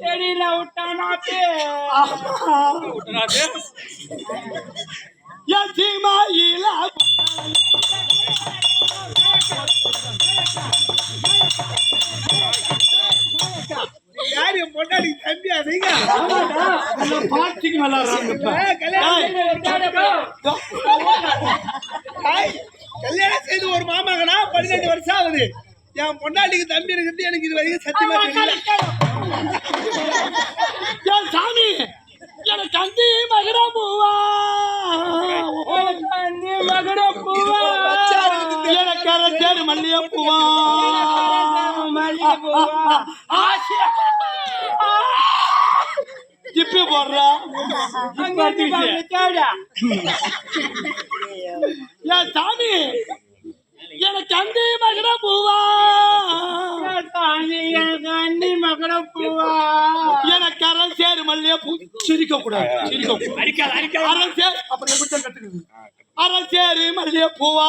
செடியில எத்திமாயில யார் என் பொண்டாடி தம்பி அதுங்க பாட்டிக்கு கல்யாணம் செய்து ஒரு மாமகனா பன்னிரெண்டு வருஷம் ஆகுது. என் பொண்டாட்டிக்கு தம்பி இருக்குது எனக்கு இது வரைக்கும் சத்தியமா தெரியல. என் சாமி எனக்கு அந்தி மகடா பூவா. நீ மகட பூவா. எனக்கு அரசேடு மல்லிய பூவா. மல்லிகை பூவா ஜிப்பி போடுறா. என் சாமி சிரிக்க கூடாது சிரிக்க கூடாது அப்புறம் எப்படி தான் கத்துக்குது? அரசேரு மல்லிய பூவா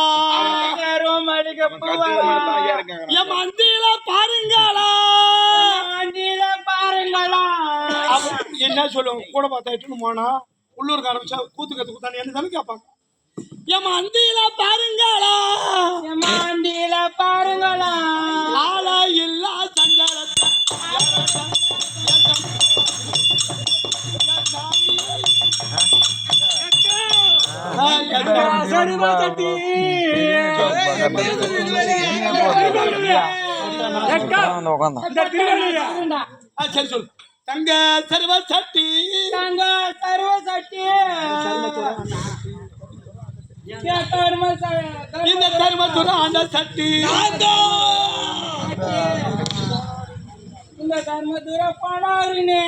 மல்லிகை பூவா என் மந்தியில பாருங்களா. அண்ணில பாருங்களா. அப்ப என்ன சொல்லுவாங்க? கூட பார்த்தா எட்டுன்னு போனா உள்ளூருக்கு ஆரம்பிச்சா கூத்து கத்து கூத்தானு என்ன தானே கேட்பாங்க? என் மந்தியில பாருங்களா. சரி சொல்லு தங்க சர்வ சட்டி நாங்க சர்வ சட்டி இந்த தர்மத்துற அந்த சட்டி இந்த தர்மத்துற படாருனே